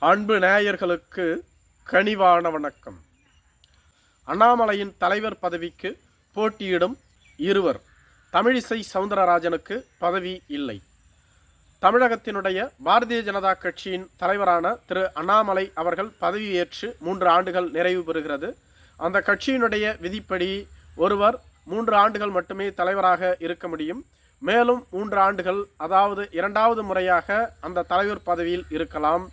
அன்பு நேயர்களுக்கு கனிவான வணக்கம். அண்ணாமலையின் தலைவர் பதவிக்கு போட்டியிடும் இருவர். தமிழிசை சவுந்தரராஜனுக்கு பதவி இல்லை. தமிழகத்தினுடைய பாரதிய ஜனதா கட்சியின் தலைவரான திரு அண்ணாமலை அவர்கள் பதவியேற்று மூன்று ஆண்டுகள் நிறைவு பெறுகிறது. அந்த கட்சியினுடைய விதிப்படி ஒருவர் மூன்று ஆண்டுகள் மட்டுமே தலைவராக இருக்க முடியும். மேலும் மூன்று ஆண்டுகள் அதாவது இரண்டாவது முறையாக அந்த தலைவர் பதவியில் இருக்கலாம்.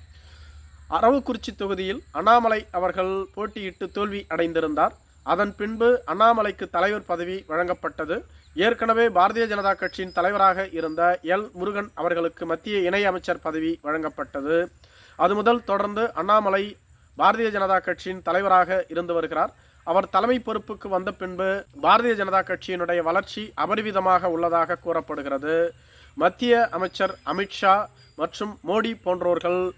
அரவக்குறிச்சி தொகுதியில் அண்ணாமலை அவர்கள் போட்டியிட்டு தோல்வி அடைந்திருந்தார். அதன் பின்பு அண்ணாமலைக்கு தலைவர் பதவி வழங்கப்பட்டது. ஏற்கனவே பாரதிய ஜனதா கட்சியின் தலைவராக இருந்த எல். முருகன் அவர்களுக்கு மத்திய இணையமைச்சர் பதவி வழங்கப்பட்டது. அது முதல் தொடர்ந்து அண்ணாமலை பாரதிய ஜனதா கட்சியின் தலைவராக இருந்து வருகிறார். அவர் தலைமை பொறுப்புக்கு வந்த பின்பு பாரதிய ஜனதா கட்சியினுடைய வளர்ச்சி அபரிவிதமாக உள்ளதாக கூறப்படுகிறது. மத்திய அமைச்சர் அமித்ஷா மற்றும் மோடி போன்றோர்கள்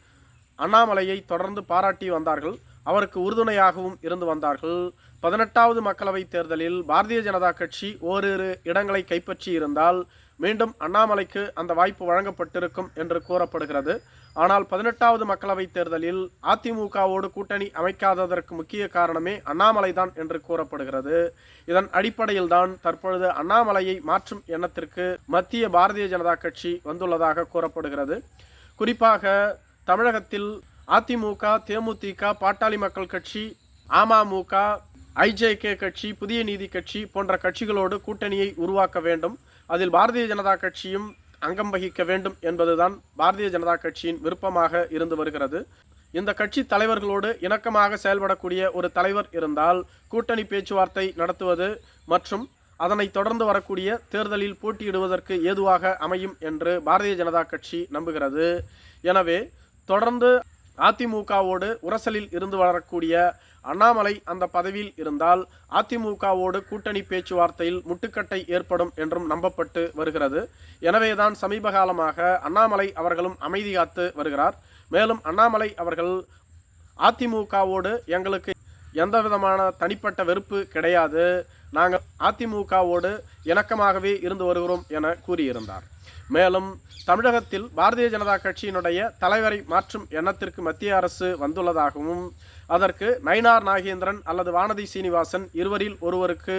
அண்ணாமலையை தொடர்ந்து பாராட்டி வந்தார்கள். அவருக்கு உறுதுணையாகவும் இருந்து வந்தார்கள். பதினெட்டாவது மக்களவைத் தேர்தலில் பாரதிய ஜனதா கட்சி ஓரிரு இடங்களை கைப்பற்றி இருந்தால் மீண்டும் அண்ணாமலைக்கு அந்த வாய்ப்பு வழங்கப்பட்டிருக்கும் என்று கூறப்படுகிறது. ஆனால் பதினெட்டாவது மக்களவைத் தேர்தலில் அதிமுகவோடு கூட்டணி அமைக்காததற்கு முக்கிய காரணமே அண்ணாமலை தான் என்று கூறப்படுகிறது. இதன் அடிப்படையில் தான் தற்பொழுது அண்ணாமலையை மாற்றும் எண்ணத்திற்கு மத்திய பாரதிய ஜனதா கட்சி வந்துள்ளதாக கூறப்படுகிறது. குறிப்பாக தமிழகத்தில் அதிமுக தேமுதிக பாட்டாளி மக்கள் கட்சி அமமுக ஐஜேகே கட்சி புதிய நீதி கட்சி போன்ற கட்சிகளோடு கூட்டணியை உருவாக்க வேண்டும். அதில் பாரதிய ஜனதா கட்சியும் அங்கம் வகிக்க வேண்டும் என்பதுதான் பாரதிய ஜனதா கட்சியின் விருப்பமாக இருந்து வருகிறது. இந்த கட்சி தலைவர்களோடு இணக்கமாக செயல்படக்கூடிய ஒரு தலைவர் இருந்தால் கூட்டணி பேச்சுவார்த்தை நடத்துவது மற்றும் அதனை தொடர்ந்து வரக்கூடிய தேர்தலில் போட்டியிடுவதற்கு ஏதுவாக அமையும் என்று பாரதிய ஜனதா கட்சி நம்புகிறது. எனவே தொடர்ந்து அதிமுகவோடு உரசலில் இருந்து வரக்கூடிய அண்ணாமலை அந்த பதவியில் இருந்தால் அதிமுகவோடு கூட்டணி பேச்சுவார்த்தையில் முட்டுக்கட்டை ஏற்படும் என்றும் நம்பப்பட்டு வருகிறது. எனவேதான் சமீப காலமாக அண்ணாமலை அவர்களும் அமைதி காத்து வருகிறார். மேலும் அண்ணாமலை அவர்கள் அதிமுகவோடு எங்களுக்கு எந்த விதமான தனிப்பட்ட வெறுப்பு கிடையாது. நாங்கள் அதிமுகவோடு இணக்கமாகவே இருந்து வருகிறோம் என கூறியிருந்தார். மேலும் தமிழகத்தில் பாரதிய ஜனதா கட்சியினுடைய தலைவரை மாற்றும் எண்ணத்திற்கு மத்திய அரசு வந்துள்ளதாகவும் அதற்கு நயினார் நாகேந்திரன் அல்லது வானதி சீனிவாசன் இருவரில் ஒருவருக்கு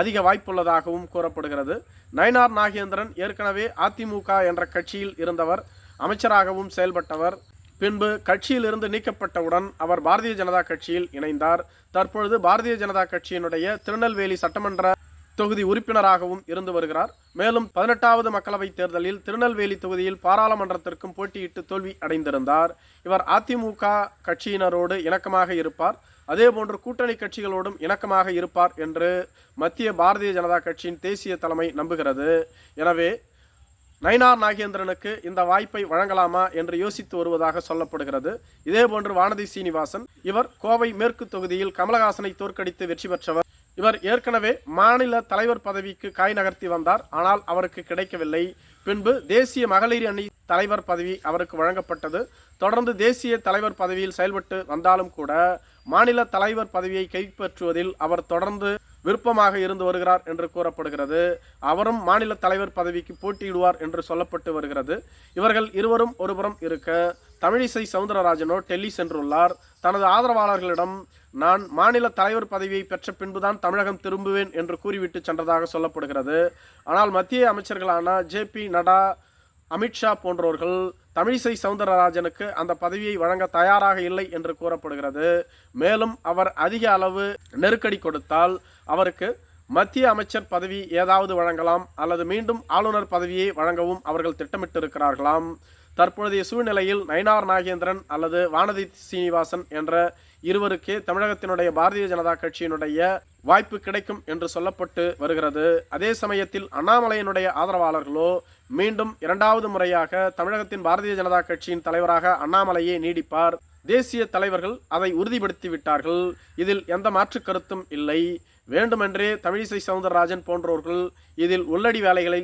அதிக வாய்ப்புள்ளதாகவும் கூறப்படுகிறது. நயினார் நாகேந்திரன் ஏற்கனவே அதிமுக என்ற கட்சியில் இருந்தவர் அமைச்சராகவும் செயல்பட்டவர் பின்பு கட்சியிலிருந்து நீக்கப்பட்டவுடன் அவர் பாரதிய ஜனதா கட்சியில் இணைந்தார். தற்பொழுது பாரதிய ஜனதா கட்சியினுடைய திருநெல்வேலி சட்டமன்ற தொகுதி உறுப்பினராகவும் இருந்து வருகிறார். மேலும் பதினெட்டாவது மக்களவைத் தேர்தலில் திருநெல்வேலி தொகுதியில் பாராளுமன்றத்திற்கும் போட்டியிட்டு தோல்வி அடைந்திருந்தார். இவர் அதிமுக கட்சியினரோடு இணக்கமாக இருப்பார். அதேபோன்று கூட்டணி கட்சிகளோடும் இணக்கமாக இருப்பார் என்று மத்திய பாரதிய ஜனதா கட்சியின் தேசிய தலைமை நம்புகிறது. எனவே நயினார் நாகேந்திரனுக்கு இந்த வாய்ப்பை வழங்கலாமா என்று யோசித்து வருவதாக சொல்லப்படுகிறது. இதேபோன்று வானதி சீனிவாசன் இவர் கோவை மேற்கு தொகுதியில் கமலஹாசனை தோற்கடித்து வெற்றி பெற்றவர். இவர் ஏற்கனவே மாநில தலைவர் பதவிக்கு காய் நகர்த்தி வந்தார். ஆனால் அவருக்கு கிடைக்கவில்லை. பின்பு தேசிய மகளிர் அணி தலைவர் பதவி அவருக்கு வழங்கப்பட்டது. தொடர்ந்து தேசிய தலைவர் பதவியில் செயல்பட்டு வந்தாலும் கூட மாநில தலைவர் பதவியை கைப்பற்றுவதில் அவர் தொடர்ந்து விருப்பமாக இருந்து வருகிறார் என்று கூறப்படுகிறது. அவரும் மாநில தலைவர் பதவிக்கு போட்டியிடுவார் என்று சொல்லப்பட்டு வருகிறது. இவர்கள் இருவரும் ஒருபுறம் இருக்க தமிழிசை சவுந்தரராஜனோ டெல்லி சென்றுள்ளார். தனது ஆதரவாளர்களிடம் நான் மாநில தலைவர் பதவியை பெற்ற பின்புதான் தமிழகம் திரும்புவேன் என்று கூறிவிட்டு சென்றதாக சொல்லப்படுகிறது. ஆனால் மத்திய அமைச்சர்களான ஜே பி நடா அமித்ஷா போன்றோர்கள் தமிழிசை சவுந்தரராஜனுக்கு அந்த பதவியை வழங்க தயாராக இல்லை என்று கூறப்படுகிறது. மேலும் அவர் அதிக அளவு நெருக்கடி கொடுத்தால் அவருக்கு மத்திய அமைச்சர் பதவி ஏதாவது வழங்கலாம் அல்லது மீண்டும் ஆளுநர் பதவியை வழங்கவும் அவர்கள் திட்டமிட்டிருக்கிறார்களாம். தற்பொழுதைய சூழ்நிலையில் நயினார் நாகேந்திரன் அல்லது வானதி சீனிவாசன் என்ற இருவருக்கே தமிழகத்தினுடைய பாரதிய ஜனதா கட்சியினுடைய வாய்ப்பு கிடைக்கும் என்று சொல்லப்பட்டு வருகிறது. அதே சமயத்தில் அண்ணாமலையினுடைய ஆதரவாளர்களோ மீண்டும் இரண்டாவது முறையாக தமிழகத்தின் பாரதிய ஜனதா கட்சியின் தலைவராக அண்ணாமலையே நீடிப்பார். தேசிய தலைவர்கள் அதை உறுதிப்படுத்தி விட்டார்கள். இதில் எந்த மாற்று கருத்தும் இல்லை. வேண்டுமென்றே தமிழிசை சவுந்தரராஜன் போன்றோர்கள் இதில் உள்ளடி வேலைகளை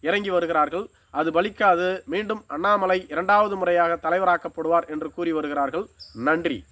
இறங்கி வருகிறார்கள். அது பலிக்காது. மீண்டும் அண்ணாமலை இரண்டாவது முறையாக தலைவராக்கப்படுவார் என்று கூறி வருகிறார்கள். நன்றி.